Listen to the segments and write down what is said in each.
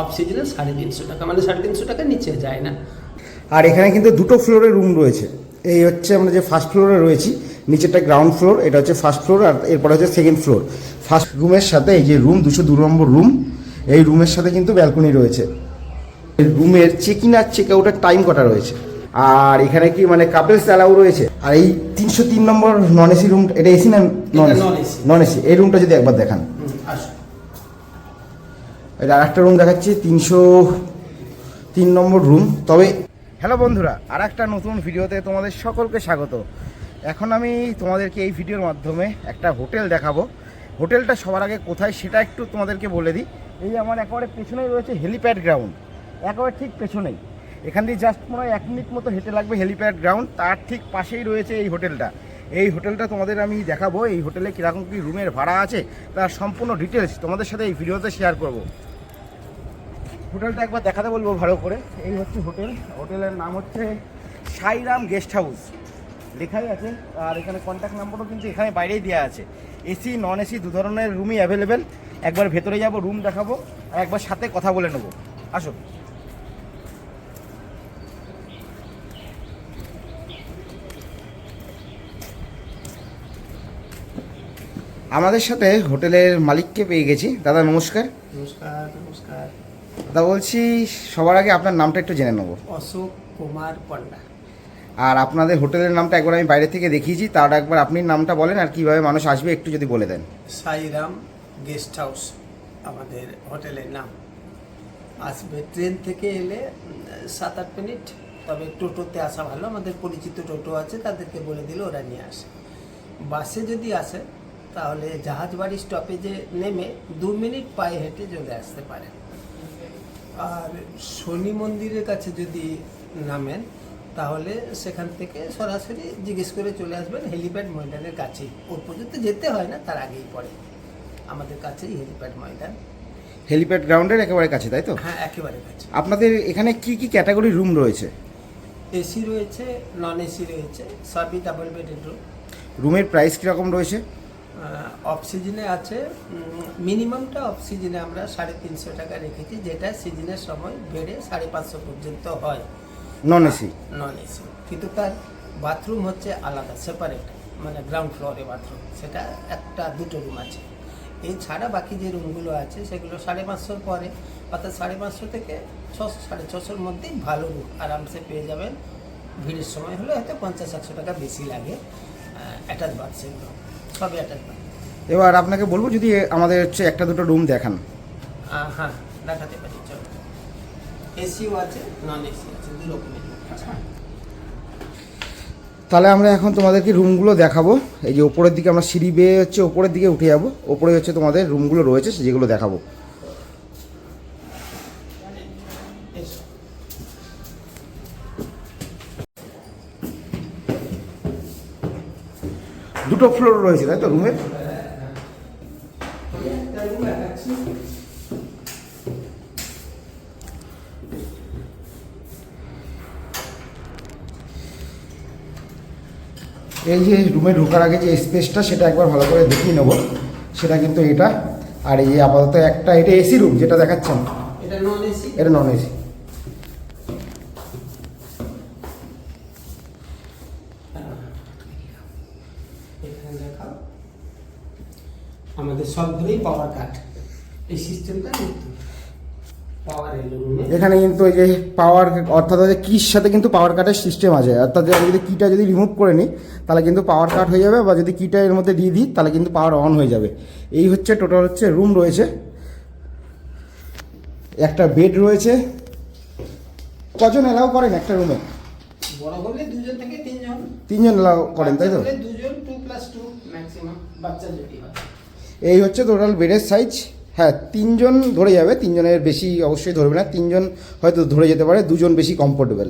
Of সিজনে সাড়ে তিনশো টাকা মানে সাড়ে তিনশো টাকা নিচে যায় না। আর এখানে কিন্তু দুটো ফ্লোরে রুম রয়েছে। এই হচ্ছে আমরা যে ফার্স্ট ফ্লোরে রয়েছি নিচেরটা গ্রাউন্ড ফ্লোর এটা হচ্ছে ফার্স্ট ফ্লোর আর এরপরে হচ্ছে সেকেন্ড ফ্লোর ফার্স্ট রুমের সাথে এই যে রুম দুশো দু নম্বর রুম এই রুমের সাথে কিন্তু ব্যালকনি রয়েছে। এই রুমের চেক ইন আর চেক আউটের টাইম কটা রয়েছে? আর এখানে কি মানে কাপেলস অ্যালাউ রয়েছে? আর এই তিনশো তিন নম্বর নন এসি রুম এটা এসি না নন এসি নন এসি এই রুমটা যদি একবার দেখান। এটা আরেকটা রুম দেখাচ্ছি, তিনশো তিন নম্বর রুম তবে হ্যালো বন্ধুরা আর একটা নতুন ভিডিওতে তোমাদের সকলকে স্বাগত। এখন আমি তোমাদেরকে এই ভিডিওর মাধ্যমে একটা হোটেল দেখাবো। হোটেলটা সবার আগে কোথায় সেটা একটু তোমাদেরকে বলে দিই। এই আমার একেবারে পেছনেই রয়েছে হেলিপ্যাড গ্রাউন্ড একেবারে ঠিক পেছনেই। এখান দিয়ে জাস্ট মনে হয় এক মিনিট মতো হেঁটে লাগবে হেলিপ্যাড গ্রাউন্ড তার ঠিক পাশেই রয়েছে এই হোটেলটা। এই হোটেলটা তোমাদের আমি দেখাবো। এই হোটেলে কীরকম কী রুমের ভাড়া আছে, তার সম্পূর্ণ ডিটেলস তোমাদের সাথে এই ভিডিওতে শেয়ার করব। হোটেলটা একবার দেখাতে বলব ভালো করে। এই হচ্ছে হোটেল। হোটেলের নাম হচ্ছে সাইরাম গেস্ট হাউস। লেখাই আছে, আর এখানে কন্ট্যাক্ট নাম্বারও কিন্তু এখানে বাইরেই দেওয়া আছে। এসি নন এসি দু ধরনের রুমই অ্যাভেলেবেল একবার ভেতরে যাব রুম দেখাবো, আর একবার সাথে কথা বলে নেব। আসো। আমাদের সাথে হোটেলের মালিককে পেয়ে গেছি। দাদা, নমস্কার। নমস্কার নমস্কার। দাদা বলছি সবার আগে আপনার নামটা একটু জেনে নেব। অশোক কুমার পণ্ডা। আর আপনাদের হোটেলের নামটা একবার আমি বাইরে থেকে দেখিয়েছি তার একবার আপনি নামটা বলেন আর কীভাবে মানুষ আসবে একটু যদি বলে দেন। সাইরাম গেস্ট হাউস আমাদের হোটেলের নাম। আসবে ট্রেন থেকে এলে সাত আট মিনিট তবে টোটোতে আসা ভালো আমাদের পরিচিত টোটো আছে তাদেরকে বলে দিলে ওরা নিয়ে আসে। বাসে যদি আসে তাহলে জাহাজবাড়ি স্টপেজে নেমে দু মিনিট পায়ে হেঁটে চলে আসতে পারে আর শনি মন্দিরের কাছে যদি নামেন তাহলে সেখান থেকে সরাসরি জিজ্ঞেস করে চলে আসবেন হেলিপ্যাড ময়দানের কাছেই। ওর পর্যন্ত যেতে হয় না তার আগেই পড়ে। আমাদের কাছেই হেলিপ্যাড ময়দান। হেলিপ্যাড গ্রাউন্ডের একেবারে কাছে তাই তো? হ্যাঁ একেবারে কাছে। আপনাদের এখানে কি কি ক্যাটাগরি রুম রয়েছে? এসি রয়েছে নন এসি রয়েছে সবই ডাবল বেডেড রুম। রুমের প্রাইস কীরকম রয়েছে? অফ সিজনে আছে। মিনিমামটা অফ সিজনে আমরা সাড়ে তিনশো টাকা রেখেছি যেটা সিজনের সময় বেড়ে সাড়ে পাঁচশো পর্যন্ত হয়। নন এসি নন এসি কিন্তু তার বাথরুম হচ্ছে আলাদা সেপারেট মানে গ্রাউন্ড ফ্লোরে বাথরুম সেটা একটা দুটো রুম আছে। এই ছাড়া বাকি যে রুমগুলো আছে সেগুলো সাড়ে পাঁচশোর পরে অর্থাৎ সাড়ে পাঁচশো থেকে ছশো সাড়ে ছশোর মধ্যেই ভালো রুম আরামসে পেয়ে যাবেন। ভিড়ের সময় হলে হয়তো পঞ্চাশ একশো টাকা বেশি লাগে অ্যাটাচ বাথ সেগুলো সবই এবার আপনাকে বলব যদি আমাদের হচ্ছে একটা দুটো রুম দেখান। হ্যাঁ দেখাতে পারি চলো। এসিও আছে নন এসি আছে দু রকমের তাহলে আমরা এখন তোমাদেরকে রুমগুলো দেখাবো। এই যে ওপরের দিকে আমরা সিঁড়ি বেয়ে হচ্ছে ওপরের দিকে উঠে যাব। ওপরে হচ্ছে তোমাদের রুমগুলো রয়েছে যেগুলো দেখাবো। দুটো ফ্লোর রয়েছে তাই তো রুমের এই যে রুমে ঢোকার আগে যে স্পেসটা সেটা একবার ভালো করে দেখিয়ে নেব। সেটা কিন্তু এটা আর এই আপাতত একটা এটা এসি রুম যেটা দেখাচ্ছেন এটা নন এসি এটা নন এসি এখানে দেখাও সবগুলোই পাওয়ার কাট এই সিস্টেমটা এখানে কিন্তু এই যে পাওয়ার অর্থাৎ হচ্ছে কির সাথে কিন্তু পাওয়ার কাটের সিস্টেম আছে। অর্থাৎ আমি যদি কিটা যদি রিমুভ করে নিই তাহলে কিন্তু পাওয়ার কাট হয়ে যাবে বা যদি কিটা এর মধ্যে দিয়ে দিই তাহলে কিন্তু পাওয়ার অন হয়ে যাবে। এই হচ্ছে টোটাল হচ্ছে রুম রয়েছে। একটা বেড রয়েছে। কজন এলাও করেন একটা রুমে বড় হলে দুজন থেকে তিনজন। তিনজন এলাও করেন তাই তো? দুজন টু প্লাস টু ম্যাক্সিমাম বাচ্চা যদি। এই হচ্ছে টোটাল বেডের সাইজ হ্যাঁ তিনজন ধরে যাবে, তিনজনের বেশি অবশ্যই ধরবে না, তিনজন হয়তো ধরে যেতে পারে, দুজন বেশি কমফোর্টেবল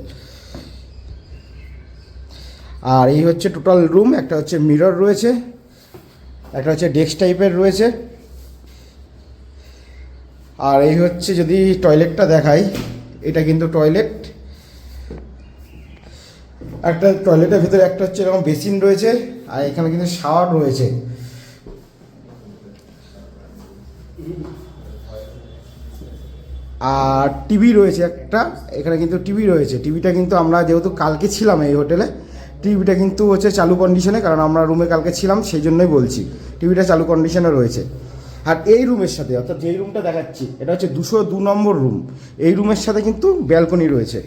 আর এই হচ্ছে টোটাল রুম একটা হচ্ছে মিরর রয়েছে, একটা হচ্ছে ডেস্ক টাইপের রয়েছে। আর এই হচ্ছে যদি টয়লেটটা দেখাই, এটা কিন্তু টয়লেট একটা টয়লেটের ভিতরে একটা হচ্ছে এরকম বেসিন রয়েছে, আর এখানে কিন্তু শাওয়ার রয়েছে। আর টিভি রয়েছে একটা, এখানে কিন্তু টিভি রয়েছে। টিভিটা কিন্তু আমরা যেহেতু কালকে ছিলাম এই হোটেলে, টিভিটা কিন্তু হচ্ছে চালু কন্ডিশনে কারণ আমরা রুমে কালকে ছিলাম, সেই জন্যই বলছি। টিভিটা চালু কন্ডিশনে রয়েছে। আর এই রুমের সাথে, অর্থাৎ যেই রুমটা দেখাচ্ছি, এটা হচ্ছে দুশো দু নম্বর রুম এই রুমের সাথে কিন্তু ব্যালকনি রয়েছে।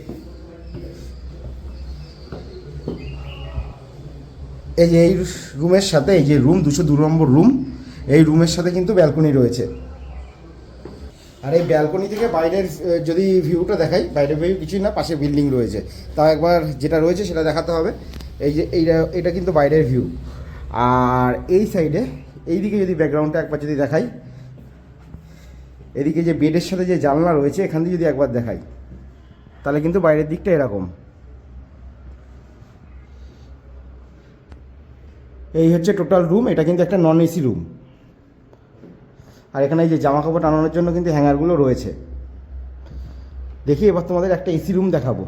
এই যে এই রুমের সাথে, এই যে রুম দুশো দু নম্বর রুম এই রুমের সাথে কিন্তু ব্যালকনি রয়েছে। আর এই ব্যালকনি থেকে বাইরের যদি ভিউটা দেখাই, বাইরের ভিউ কিছুই না, পাশে বিল্ডিং রয়েছে। তাও একবার যেটা রয়েছে সেটা দেখাতে হবে। এই যে এইটা, এটা কিন্তু বাইরের ভিউ আর এই সাইডে এইদিকে যদি ব্যাকগ্রাউন্ডটা একবার যদি দেখাই, এদিকে যে বেডের সাথে যে জানলা রয়েছে, এখান থেকে যদি একবার দেখাই, তাহলে কিন্তু বাইরের দিকটা এরকম। এই হচ্ছে টোটাল রুম এটা কিন্তু একটা নন এসি রুম আর এখানে এই যে জামা কাপড় টানানোর জন্য কিন্তু হ্যাঙ্গারগুলো রয়েছে। দেখি এবার তোমাদের একটা এসি রুম দেখাবো।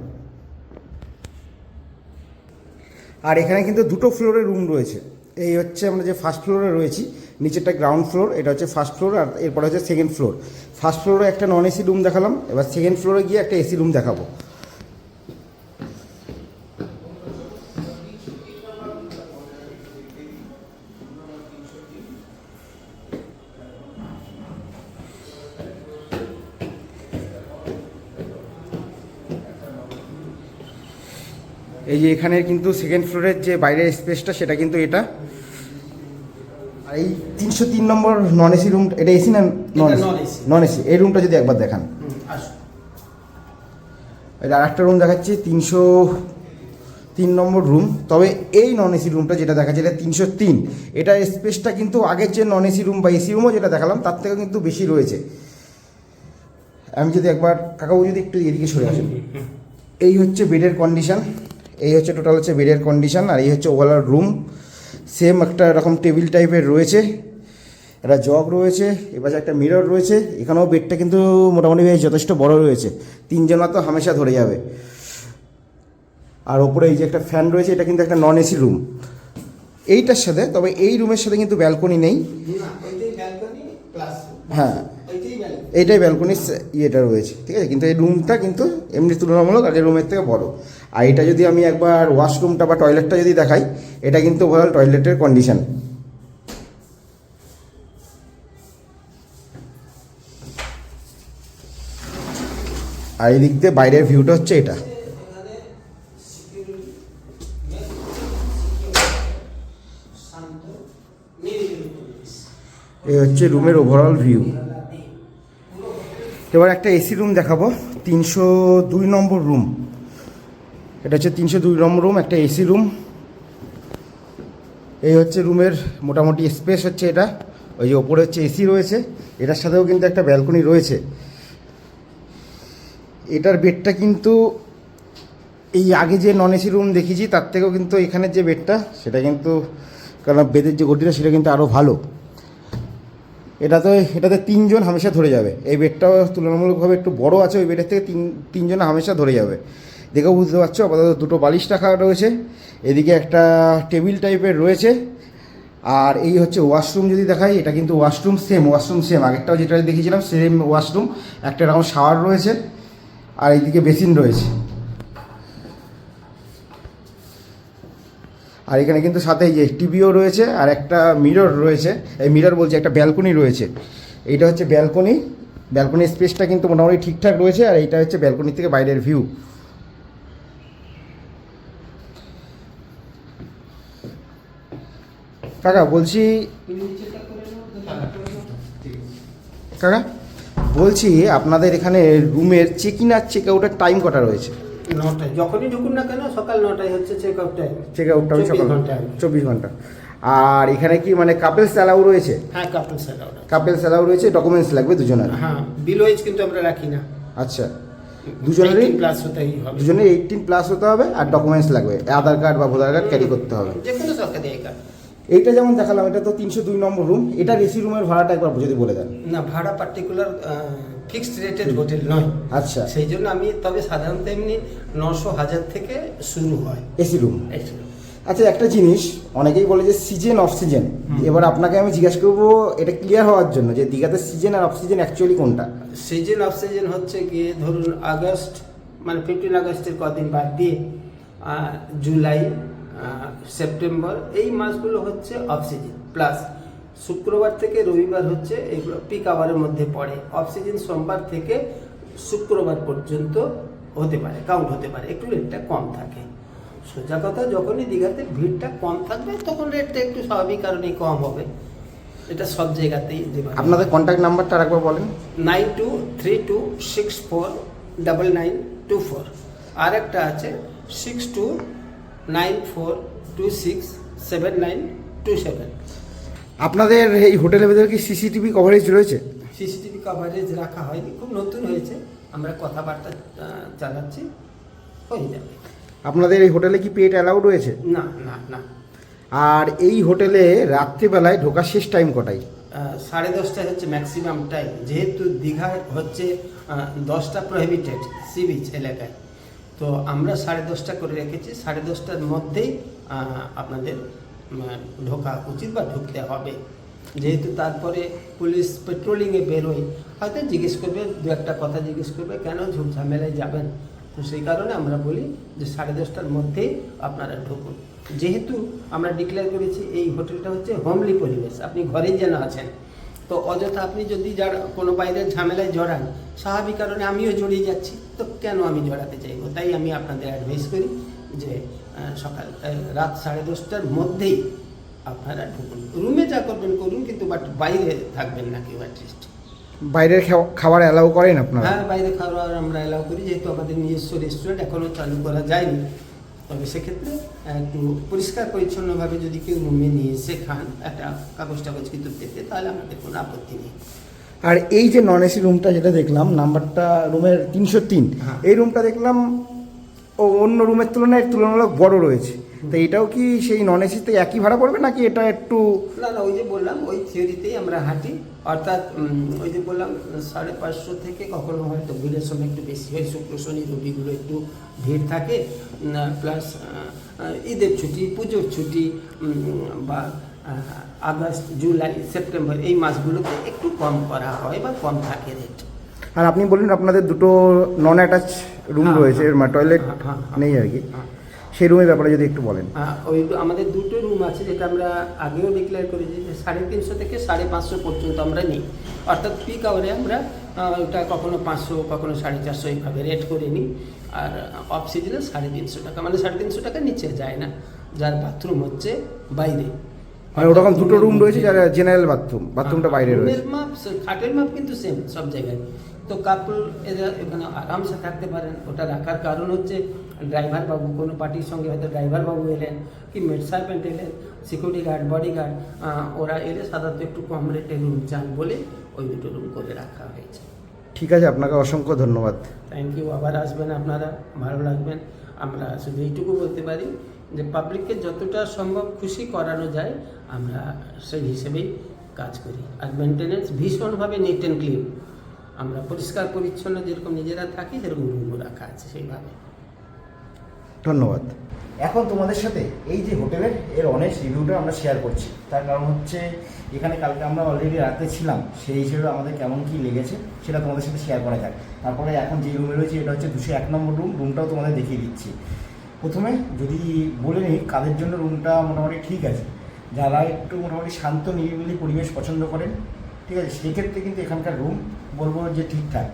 আর এখানে কিন্তু দুটো ফ্লোরের রুম রয়েছে। এই হচ্ছে আমরা যে ফার্স্ট ফ্লোরে রয়েছি, নিচেরটা গ্রাউন্ড ফ্লোর এটা হচ্ছে ফার্স্ট ফ্লোর আর এরপরে হচ্ছে সেকেন্ড ফ্লোর ফার্স্ট ফ্লোরে একটা নন এসি রুম দেখালাম, এবার সেকেন্ড ফ্লোরে গিয়ে একটা এসি রুম দেখাবো। এই যে এখানের কিন্তু সেকেন্ড ফ্লোরের যে বাইরের স্পেসটা সেটা কিন্তু এটা। আর এই তিনশো তিন নম্বর নন এসি রুম এটা এসি না নন এসি নন এসি এই রুমটা যদি একবার দেখান। এটা আরেকটা রুম দেখাচ্ছি তিনশো তিন নম্বর রুম তবে এই নন এসি রুমটা যেটা দেখাচ্ছে এটা তিনশো তিন। এটা স্পেসটা কিন্তু আগের যে নন এসি রুম বা এসি রুমও যেটা দেখালাম তার থেকে কিন্তু বেশি রয়েছে। আমি যদি একবার কাকাবু যদি একটু এদিকে সরে আসেন। এই হচ্ছে বেডের কন্ডিশন এই হচ্ছে টোটাল হচ্ছে বেডের কন্ডিশন আর এই হচ্ছে ওভারঅল রুম সেম একটা এরকম টেবিল টাইপের রয়েছে। একটা জগ রয়েছে এবার একটা মিরর রয়েছে। এখানেও বেডটা কিন্তু মোটামুটি বেশ যথেষ্ট বড় রয়েছে। তিনজনা তো হামেশা ধরে যাবে। আর ওপরে এই যে একটা ফ্যান রয়েছে এটা কিন্তু একটা নন এসি রুম এইটার সাথে তবে এই রুমের সাথে কিন্তু ব্যালকনি নেই। হ্যাঁ এইটাই ব্যালকনির ইয়েটা রয়েছে, ঠিক আছে? কিন্তু এই রুমটা কিন্তু এমনি তুলনামূলক আগের রুমের থেকে বড়। আর এটা যদি আমি একবার ওয়াশরুমটা বা টয়লেটটা যদি দেখাই, এটা কিন্তু ওভারঅল টয়লেটের কন্ডিশন আর এই দিক দিয়ে বাইরের ভিউটা হচ্ছে এটা। এই হচ্ছে রুমের ওভারঅল ভিউ এবার একটা এসি রুম দেখাবো। তিনশো দুই নম্বর রুম। এটা হচ্ছে তিনশো দুই নম্বর রুম, একটা এসি রুম। এই হচ্ছে রুমের মোটামুটি স্পেস হচ্ছে এটা। ওই যে ওপরে হচ্ছে এসি রয়েছে। এটার সাথেও কিন্তু একটা ব্যালকনি রয়েছে। এটার বেডটা কিন্তু এই আগে যে নন এসি রুম দেখেছি তার থেকেও কিন্তু এখানের যে বেডটা, সেটা কিন্তু, কারণ বেদের যে গতিটা, সেটা কিন্তু আরও ভালো। এটা তো এটাতে তিনজন হামেশা ধরে যাবে। এই বেডটাও তুলনামূলকভাবে একটু বড় আছে, ওই বেডের থেকে তিন, তিনজন হামেশা ধরে যাবে। দেখেও বুঝতে পারছ, আপাতত দুটো বালিশ রাখা রয়েছে। এদিকে একটা টেবিল টাইপের রয়েছে। আর এই হচ্ছে ওয়াশরুম যদি দেখাই, এটা কিন্তু ওয়াশরুম সেম ওয়াশরুম সেম। আগেরটাও যেটা দেখেছিলাম, সেম ওয়াশরুম। একটা এরকম শাওয়ার রয়েছে। আর এইদিকে বেসিন রয়েছে। আর এখানে কিন্তু সাথে যে টিভিও রয়েছে আর একটা মিরর রয়েছে। এই মিরর বলছে একটা ব্যালকনি রয়েছে। এইটা হচ্ছে ব্যালকনি ব্যালকনির স্পেসটা কিন্তু মোটামুটি ঠিকঠাক রয়েছে আর এইটা হচ্ছে ব্যালকনি থেকে বাইরের ভিউ কাকা, বলছি কাকা, বলছি আপনাদের এখানে রুমের চেক ইন আর চেক আউটের টাইম কটা রয়েছে? নটায় যখনই ঢুকুন না কেন সকাল নটায় হচ্ছে check out time check out time সকাল ঘণ্টা। চব্বিশ ঘণ্টা। আর এখানে কি মানে কাপেলস অ্যালাউ রয়েছে? হ্যাঁ কাপল স্যালাউড কাপেলস অ্যালাউ রয়েছে ডকুমেন্টস লাগবে দুজনের? হ্যাঁ বিল ওয়েজ কিন্তু আমরা রাখি না। আচ্ছা দুজনেরই? প্লাস হতেই হবে। দুজনে এইটিন প্লাস হতে হবে আর ডকুমেন্টস লাগবে। আধার কার্ড বা ভোটার কার্ড ক্যারি করতে হবে। যে কোনো সরকারি কার্ড এইটা যেমন দেখালাম এটা তো তিনশো দুই নম্বর রুম এটা এসি রুমের ভাড়াটা একবার যদি বলে দেন। না ভাড়া পার্টিকুলার ফিক্সড রেটেড হোটেল নয়। আচ্ছা। সেই জন্য আমি তবে সাধারণত এমনি নশো হাজার থেকে শুরু হয়। AC room. আচ্ছা একটা জিনিস অনেকেই বলে যে সিজন অফ সিজন এবার আপনাকে আমি জিজ্ঞাসা করব এটা ক্লিয়ার হওয়ার জন্য যে দীঘাতে সিজন আর অফ সিজন অ্যাকচুয়ালি কোনটা? সিজন অফ সিজন হচ্ছে গিয়ে ধরুন আগস্ট মানে ফিফটিন আগস্টের কদিন বাদ দিয়ে জুলাই সেপ্টেম্বর এই মাসগুলো হচ্ছে অফ সিজন প্লাস শুক্রবার থেকে রবিবার হচ্ছে এগুলো পিক আওয়ারের মধ্যে পড়ে। অফ সিজন সোমবার থেকে শুক্রবার পর্যন্ত হতে পারে কাউন্ট হতে পারে। একটু রেটটা কম থাকে। সোজা কথা যখনই দীঘাতে ভিড়টা কম থাকবে তখন রেটটা একটু স্বাভাবিক কারণেই কম হবে। এটা সব জায়গাতেই আপনাদের কন্ট্যাক্ট নাম্বারটা আরেকবার বলেন। Nine two three two six four double nine two four. আর একটা আছে six two nine four two six seven nine two seven আপনাদের এই হোটেলের ভেতরে কি সিসিটিভি কভারেজ রয়েছে? সিসিটিভি কভারেজ রাখা হয়নি খুব নতুন হয়েছে। আমরা কথাবার্তা চালাচ্ছি হয়ে যাবে। আপনাদের এই হোটেলে কি পেট অ্যালাউড রয়েছে? না না না। আর এই হোটেলে রাত্রিবেলায় ঢোকার শেষ টাইম কটাই সাড়ে দশটায় হচ্ছে ম্যাক্সিমাম টাইম যেহেতু দীঘা হচ্ছে দশটা প্রহিবিটেড সি বিচ এলাকায়। তো আমরা সাড়ে দশটা করে রেখেছি। সাড়ে দশটার মধ্যেই আপনাদের ঢোকা উচিত বা ঢুকতে হবে। যেহেতু তারপরে পুলিশ পেট্রোলিংয়ে বেরোয় হয়তো জিজ্ঞেস করবে, দু একটা কথা জিজ্ঞেস করবে, কেন ঝুট ঝামেলায় যাবেন? তো সেই কারণে আমরা বলি যে সাড়ে দশটার মধ্যেই আপনারা ঢুকুন। যেহেতু আমরা ডিক্লেয়ার করেছি, এই হোটেলটা হচ্ছে হোমলি পরিবেশ, আপনি ঘরেই যেন আছেন। তো অযথা আপনি যদি যার কোনো বাইরের ঝামেলায় জড়ান, স্বাভাবিক কারণে আমিও জড়িয়ে যাচ্ছি, তো কেন আমি জড়াতে চাইব? তাই আমি আপনাদের অ্যাডভাইস করি যে সকাল রাত সাড়ে দশটার মধ্যেই আপনারা ঢুকুন। রুমে যা করবেন করুন কিন্তু বাট বাইরে থাকবেন না কেউ অ্যাটলিস্ট বাইরের খাবার অ্যালাউ করেন আপনারা? হ্যাঁ বাইরে খাওয়ার আমরা এলাও করি যেহেতু আমাদের নিজস্ব রেস্টুরেন্ট এখনও চালু করা যায়নি। তবে সেক্ষেত্রে একটু পরিষ্কার পরিচ্ছন্নভাবে যদি কেউ রুমে নিয়ে এসে খান একটা কাগজ টাগজ কিন্তু পেতে তাহলে আমাদের কোনো আপত্তি নেই। আর এই যে নন এসি রুমটা যেটা দেখলাম নাম্বারটা রুমের তিনশো তিন হ্যাঁ। এই রুমটা দেখলাম ও অন্য রুমের তুলনায় তুলনামূলক বড় রয়েছে। তো এটাও কি সেই নন এসিতে একই ভাড়া পড়বে নাকি এটা একটু না না ওই যে বললাম ওই থিওরিতেই আমরা হাঁটি। অর্থাৎ ওই যে বললাম সাড়ে পাঁচশো থেকে কখনো হয়তো ভিড়ের সময় একটু বেশি হয় শুক্র শনি রবিগুলো একটু ভিড় থাকে। প্লাস ঈদের ছুটি পুজোর ছুটি বা আগস্ট জুলাই সেপ্টেম্বর এই মাসগুলোতে একটু কম করা হয় বা কম থাকে রেট আর আপনি বললেন আপনাদের দুটো নন অ্যাটাচ রুম রয়েছে টয়লেট হ্যাঁ, হ্যাঁ, হ্যাঁ। নেই আর কি। সেই রুমের ব্যাপারে যদি একটু বলেন। ওই আমাদের দুটো রুম আছে যেটা আমরা আগেও ডিক্লেয়ার করেছি যে সাড়ে তিনশো থেকে সাড়ে পাঁচশো পর্যন্ত আমরা নিই। অর্থাৎ পিক আওয়ারে আমরা ওটা কখনো পাঁচশো কখনো সাড়ে চারশো এইভাবে রেট করে নিই। আর অফ সিজনে সাড়ে তিনশো টাকা মানে সাড়ে তিনশো টাকা নিচে যায় না যার বাথরুম হচ্ছে বাইরে। মানে ওরকম দুটো রুম রয়েছে যারা জেনারেল বাথরুম বাথরুমটা বাইরে রয়েছে। মাপ খাটের মাপ কিন্তু সেম সব জায়গায়। তো কাপল এরা এখানে আরামসে থাকতে পারেন। ওটা রাখার কারণ হচ্ছে ড্রাইভার বাবু কোনো পার্টির সঙ্গে হয়তো ড্রাইভার বাবু এলেন কি মেড সার্ভেন্ট এলেন সিকিউরিটি গার্ড বডি গার্ড ওরা এলে সাধারণত একটু কম রেটে রুম চান বলে ওই দুটো রুম করে রাখা হয়েছে। ঠিক আছে আপনাকে অসংখ্য ধন্যবাদ। থ্যাংক ইউ আবার আসবেন আপনারা ভালো লাগবেন। আমরা শুধু এইটুকু বলতে পারি যে পাবলিককে যতটা সম্ভব খুশি করানো যায় আমরা সেই হিসেবেই কাজ করি। আর মেনটেনেন্স ভীষণভাবে নিট অ্যান্ড ক্লিন আমরা পরিষ্কার পরিচ্ছন্ন যেরকম নিজেরা থাকি সেরকম রুমও রাখা আছে সেইভাবে। ধন্যবাদ। এখন তোমাদের সাথে এই যে হোটেলের এর অনেক রিভিউটা আমরা শেয়ার করছি। তার কারণ হচ্ছে এখানে কালকে আমরা অলরেডি রাতে ছিলাম। সেই হিসেবে আমাদের কেমন কী লেগেছে সেটা তোমাদের সাথে শেয়ার করা যাক। তারপরে এখন যে রুমে রয়েছে এটা হচ্ছে দুশো এক নম্বর রুম রুমটাও তোমাদের দেখিয়ে দিচ্ছি। প্রথমে যদি বলে নিই কাদের জন্য রুমটা মোটামুটি ঠিক আছে? যারা একটু মোটামুটি শান্ত নিরিবিলি পরিবেশ পছন্দ করেন ঠিক আছে, সেক্ষেত্রে কিন্তু এখানকার রুম বলব যে ঠিকঠাক।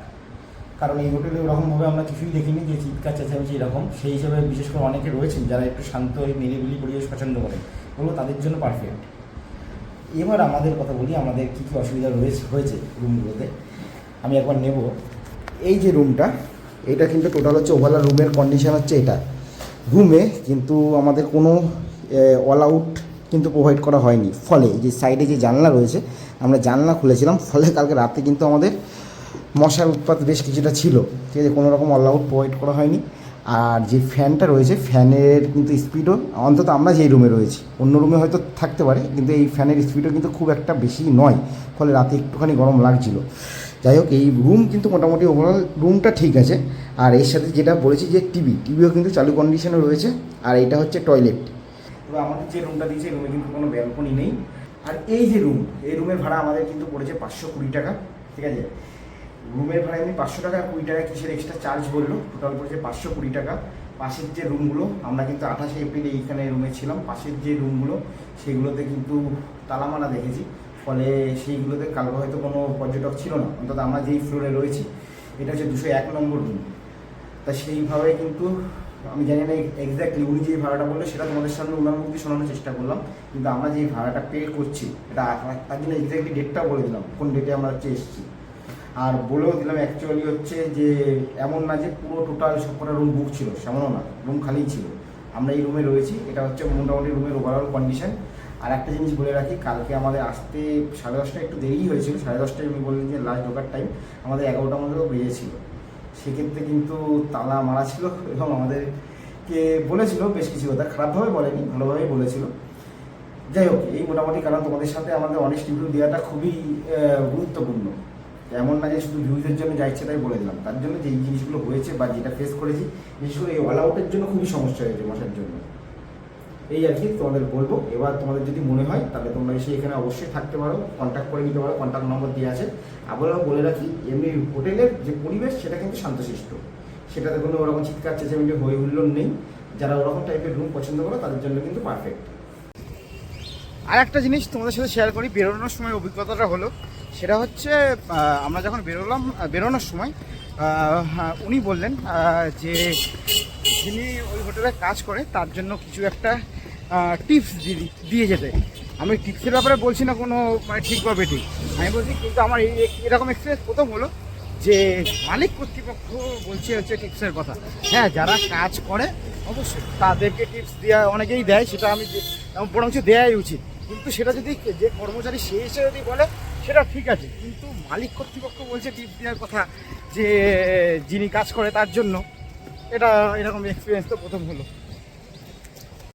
কারণ এই হোটেলে ওরকমভাবে আমরা কিছুই দেখিনি যে চিৎকার, চেঁচামেচি এরকম। সেই হিসেবে বিশেষ করে অনেকে রয়েছেন যারা একটু শান্ত এই নিরিবিলি পরিবেশ পছন্দ করে। বলব তাদের জন্য পারফেক্ট এবার আমাদের কথা বলি, আমাদের কী কী অসুবিধা রয়েছে, হয়েছে রুমগুলোতে আমি একবার নেব। এই যে রুমটা এটা কিন্তু টোটাল হচ্ছে ওভারঅল রুমের কন্ডিশন হচ্ছে এটা। রুমে কিন্তু আমাদের কোনো অল আউট কিন্তু প্রোভাইড করা হয়নি। ফলে যে সাইডে যে জানলা রয়েছে, আমরা জানলা খুলেছিলাম, ফলে কালকে রাতে কিন্তু আমাদের মশার উৎপাত বেশ কিছুটা ছিল। ঠিক আছে, কোনো রকম অল আউট প্রোভাইড করা হয়নি। আর যে ফ্যানটা রয়েছে ফ্যানের কিন্তু স্পিডও অন্তত আমরা যেই রুমে রয়েছি, অন্য রুমে হয়তো থাকতে পারে, কিন্তু এই ফ্যানের স্পিডও কিন্তু খুব একটা বেশি নয়। ফলে রাতে একটুখানি গরম লাগছিল। যাই হোক, এই রুম কিন্তু মোটামুটি ওভারঅল রুমটা ঠিক আছে। আর এর সাথে যেটা বলেছি যে টিভি টিভিও কিন্তু চালু কন্ডিশনে রয়েছে। আর এটা হচ্ছে টয়লেট তবে আমাদের যে রুমটা দিয়েছে রুমে কিন্তু কোনো ব্যালকনি নেই। আর এই যে রুম এই রুমের ভাড়া আমাদের কিন্তু পড়েছে পাঁচশো কুড়ি টাকা, ঠিক আছে? রুমের ভাড়া এমনি পাঁচশো টাকা কুড়ি টাকা কিসের এক্সট্রা চার্জ বলল? টোটাল পড়েছে পাঁচশো কুড়ি টাকা। পাশের যে রুমগুলো আমরা কিন্তু আঠাশে এপ্রিলে এইখানে রুমে ছিলাম। পাশের যে রুমগুলো সেগুলোতে কিন্তু তালামানা দেখেছি। ফলে সেইগুলোতে কালকে হয়তো কোনো পর্যটক ছিল না। অন্তত আমরা যেই ফ্লোরে রয়েছি, এটা হচ্ছে দুশো এক নম্বর রুম তা সেইভাবে কিন্তু আমি জানি না এক্স্যাক্টলি উনি যে ভাড়াটা বলল সেটা তোমাদের সামনে ওনার মুখে শোনানোর চেষ্টা করলাম। কিন্তু আমরা যে ভাড়াটা পে করছি, এটা তার জন্য এক্স্যাক্টলি ডেটটা বলে দিলাম, কোন ডেটে আমরা হচ্ছে এসেছি। আর বলেও দিলাম অ্যাকচুয়ালি হচ্ছে যে, এমন না যে পুরো টোটাল সবকটা রুম বুক ছিল, সেমনও না রুম খালিই ছিল। আমরা এই রুমে রয়েছি, এটা হচ্ছে মোটামুটি রুমের ওভারঅল কন্ডিশন আর একটা জিনিস বলে রাখি, কালকে আমাদের আসতে সাড়ে দশটা একটু দেরি হয়েছিল, সাড়ে দশটায় উনি বললেন যে লাস্ট ঢোকার টাইম আমাদের এগারোটার মধ্যেও বেজেছিল। সেক্ষেত্রে কিন্তু তালা মারা ছিল এবং আমাদেরকে বলেছিল, বেশ কিছু কথা খারাপভাবে বলেনি, ভালোভাবেই বলেছিল। যাই হোক, এই মোটামুটি কারণ তোমাদের সাথে আমাদের অনেস্ট রিভিউ দেওয়াটা খুবই গুরুত্বপূর্ণ। এমন না যে শুধু ভিউজের জন্য যা ইচ্ছে তাই বলে দিলাম। তার জন্য যে জিনিসগুলো হয়েছে বা যেটা ফেস করেছি, বিশেষ করে এই অল আউটের জন্য খুবই সমস্যা হয়েছে মশার জন্য। এই আর কি তোমাদের বলব। এবার তোমাদের যদি মনে হয় তাহলে তোমরা এসে এখানে অবশ্যই থাকতে পারো কন্ট্যাক্ট করে নিতে পারো কন্ট্যাক্ট নম্বর দিয়ে আছে। আবারও বলে রাখি এমনি হোটেলের যে পরিবেশ সেটা কিন্তু শান্তশিষ্ট। সেটাতে কোনো ওরকম চিৎকার চেঁচামেচি হই হুল্লোড় নেই। যারা ওরকম টাইপের রুম পছন্দ করো তাদের জন্য কিন্তু পারফেক্ট আর একটা জিনিস তোমাদের সাথে শেয়ার করি বেরোনোর সময় অভিজ্ঞতাটা হলো। সেটা হচ্ছে আমরা যখন বেরোলাম বেরোনোর সময় হ্যাঁ, উনি বললেন যে যিনি ওই হোটেলে কাজ করে তার জন্য কিছু একটা টিপস দিয়ে যেতে। আমি টিপসের ব্যাপারে বলছি না, কোনো মানে ঠিক বা বেঠিক আমি বলছি, কিন্তু আমার এই এরকম এক্সপিরিয়েন্স প্রথম হলো যে মালিক কর্তৃপক্ষ বলছে হচ্ছে টিপসের কথা। হ্যাঁ যারা কাজ করে, অবশ্যই তাদেরকে টিপস দেওয়া অনেকেই দেয়, সেটা আমি বরঞ্চ দেওয়াই উচিত। কিন্তু সেটা যদি যে কর্মচারী সে এসে যদি বলে, সেটা ঠিক আছে। কিন্তু মালিক কর্তৃপক্ষ বলছে টিপস দেওয়ার কথা যে যিনি কাজ করে তার জন্য, এটা এরকম এক্সপিরিয়েন্স তো প্রথম হলো।